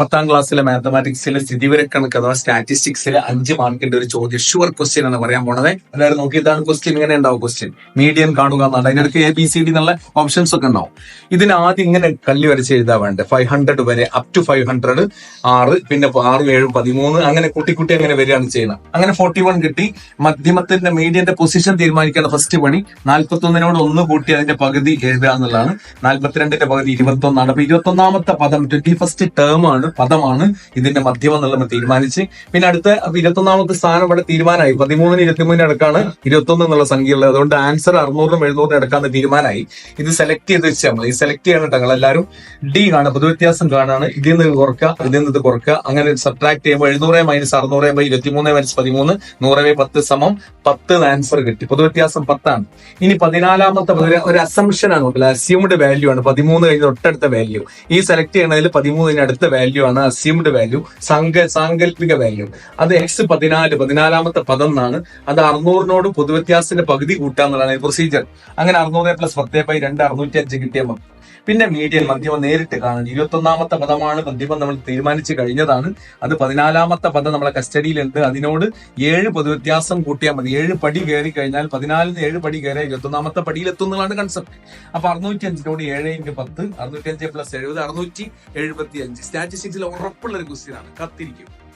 പത്താം ക്ലാസ്സിലെ മാത്തമാറ്റിക്സിലെ സ്ഥിതിവിവരക്കണക്ക് അഥവാ സ്റ്റാറ്റിസ്റ്റിക്സിലെ അഞ്ച് മാർക്കിന്റെ ഒരു ചോദ്യം ഷുവർ ക്വസ്റ്റ്യൻ എന്ന് പറയാൻ പോണത്. എല്ലാവരും നോക്കി ഇതാണ് ക്വസ്റ്റ്യൻ ഇങ്ങനെ ഉണ്ടാവും ക്വസ്റ്റ്യൻ. മീഡിയം കാണുക എന്നാണ് അതിനിടയ്ക്ക് എ ബി സി ഡി എന്നുള്ള ഓപ്ഷൻസ് ഒക്കെ ഉണ്ടാവും. ഇതിന് ആദ്യം ഇങ്ങനെ കള്ളി വരച്ച് എഴുതാൻ വേണ്ടത്. ഫൈവ് ഹൺഡ്രഡ് വരെ അപ് ടു ഫൈവ് ഹൺഡ്രഡ് ആറ് പിന്നെ ആറ് ഏഴ് പതിമൂന്ന് അങ്ങനെ കുട്ടി കുട്ടി അങ്ങനെ വരികയാണ് ചെയ്യുന്നത്. അങ്ങനെ ഫോർട്ടി വൺ കിട്ടി. മധ്യമത്തിന്റെ മീഡിയന്റെ പൊസിഷൻ തീരുമാനിക്കേണ്ട ഫസ്റ്റ് പണി നാൽപ്പത്തൊന്നിനോട് ഒന്ന് കൂട്ടി അതിന്റെ പകുതി എഴുതുക എന്നുള്ളതാണ്. നാൽപ്പത്തിരണ്ടിന്റെ പകുതി ഇരുപത്തി ഒന്നാണ് അപ്പൊ ഇരുപത്തി ഒന്നാമത്തെ പദം ട്വന്റി ഫസ്റ്റ് ടേം ആണ്. പദമാണ് ഇതിന്റെ മധ്യമം എന്നുള്ളത് തീരുമാനിച്ച്. പിന്നെ അടുത്ത ഇരുപത്തി ഒന്നാമത്തെ സ്ഥാനം ഇവിടെ തീരുമാനമായി. പതിമൂന്നിന് ഇരുപത്തിമൂന്നിന് അടുക്കാണ് ഇരുപത്തി ഒന്ന് എന്നുള്ള സംഖ്യ ഉള്ളത് അതുകൊണ്ട് ആൻസർ അറുന്നൂറിനും എഴുന്നൂറിനും എടുക്കാന്ന് തീരുമാനമായി. ഇത് സെലക്ട് ചെയ്ത് വെച്ചാൽ മതി സെലക്ട് ചെയ്യണം നിങ്ങൾ എല്ലാവരും ഡി കാണുക പൊതുവ്യത്യാസം കാണാണ് ഇതിൽ നിന്ന് കുറക്കുക ഇതിൽ നിന്ന് ഇത് കുറക്കുക അങ്ങനെ സബ്ട്രാക്ട് ചെയ്യുമ്പോൾ എഴുന്നൂറ് മൈനസ് അറുന്നൂറ് ബൈ ഇരുപത്തിമൂന്ന് മൈനസ് പതിമൂന്ന് നൂറ് ബൈ പത്ത് സമം പത്ത് ആൻസർ കിട്ടി. പൊതുവ്യത്യാസം പത്താണ്. ഇനി പതിനാലാമത്തെ പതിന- ഒരു അസംഷൻ ആണ്. അസ്യൂംഡ് വാല്യൂ ആണ്. പതിമൂന്ന് കഴിഞ്ഞ തൊട്ടടുത്ത വാല്യൂ ഈ സെലക്ട് ചെയ്യണതിൽ പതിമൂന്നിന് അടുത്ത വാല്യൂ ആണ് അസ്യൂംഡ് വാല്യൂ സാങ്ക സാങ്കല്പിക വാല്യൂ അത് എക്സ് പതിനാല് പതിനാലാമത്തെ പദം എന്നാണ് അത് അറുന്നൂറിനോട് പൊതുവ്യത്യാസത്തിന്റെ പകുതി കൂട്ടാന്നുള്ളതാണ് പ്രൊസീജിയർ അങ്ങനെ അറുന്നൂറ് പ്ലസ് പത്തേ ബൈ രണ്ട് അറുന്നൂറ്റി അഞ്ച് കിട്ടിയാൽ മതി പിന്നെ മീഡിയൻ മധ്യമം നേരിട്ട് കാണാൻ ഇരുപത്തി ഒന്നാമത്തെ പദമാണ് മധ്യമം നമ്മൾ തീരുമാനിച്ചു കഴിഞ്ഞതാണ്. അത് പതിനാലാമത്തെ പദം നമ്മളെ കസ്റ്റഡിയിലുണ്ട്. അതിനോട് ഏഴ് പൊതുവ്യത്യാസം കൂട്ടിയാൽ മതി. ഏഴ് പടി കയറി കഴിഞ്ഞാൽ പതിനാലിന് ഏഴ് പടി കയറിയാൽ ഇരുപത്തി ഒന്നാമത്തെ പടിയിൽ എത്തുന്നതാണ് കൺസെപ്റ്റ് അപ്പൊ അറുന്നൂറ്റി അഞ്ചിനോട് ഏഴ് ഇന്റു പത്ത്. അറുന്നൂറ്റി അഞ്ച് പ്ലസ് എഴുപത്. അറുന്നൂറ്റി എഴുപത്തി അഞ്ച് സ്റ്റാറ്റിസ്റ്റിക്സിൽ ഉറപ്പുള്ള ഒരു ക്വസ്റ്റ്യൻ ആണ്. കത്തിരിക്കും.